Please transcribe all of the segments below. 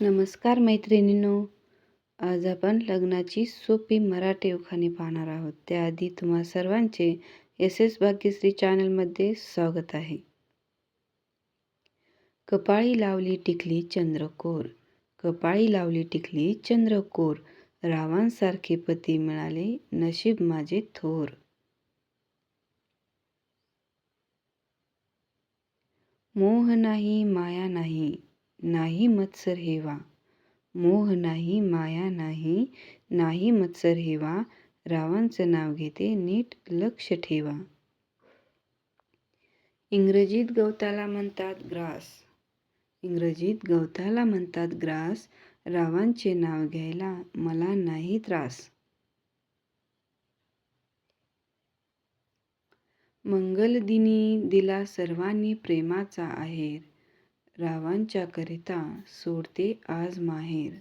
नमस्कार मैत्रिणींनो आज आपण लग्नाची सोपी मराठी उखाणी पाहणार आहोत. त्याआधी तुम्हा सर्वांचे एस एस भाग्यश्री चॅनलमध्ये स्वागत आहे. कपाळी लावली टिकली चंद्रकोर कपाळी लावली टिकली चंद्रकोर रावांसारखे पती मिळाले नशीब माझे थोर. मोह नाही माया नाही नाही मत्सर हेवा. मोह नाही माया नाही नाही मत्सर हेवा. रावांचं नाव घेते नीट लक्ष ठेवा. इंग्रजीत गवताला म्हणतात ग्रास. इंग्रजीत गवताला म्हणतात ग्रास. रावांचे नाव घ्यायला मला नाही त्रास. मंगलदिनी दिला सर्वांनी प्रेमाचा आहेर. रावांच्या करिता सोडते आज माहेर.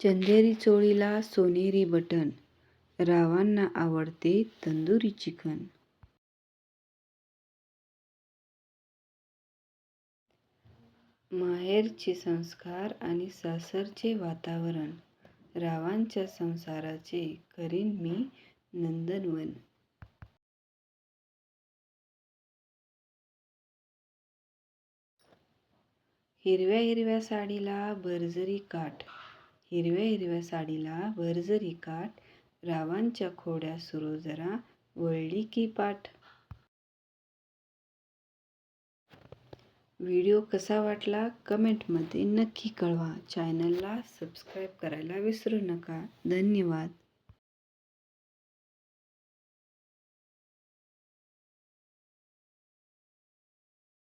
चंदेरी चोळीला सोनेरी बटन रावांना आवडते तंदुरी चिकन. माहेरचे संस्कार आणि सासरचे वातावरण रावांच्या संसाराचे करीन मी नंदनवन. हिरव्या हिरव्या साडीला भरजरी काठ. हिरव्या हिरव्या साडीला भरजरी काठ. रावांच्या खोड्या सुरू जरा वळली की पाठ. व्हिडिओ कसा वाटला? कमेंटमध्ये नक्की कळवा. चॅनलला सबस्क्राईब करायला विसरू नका. धन्यवाद.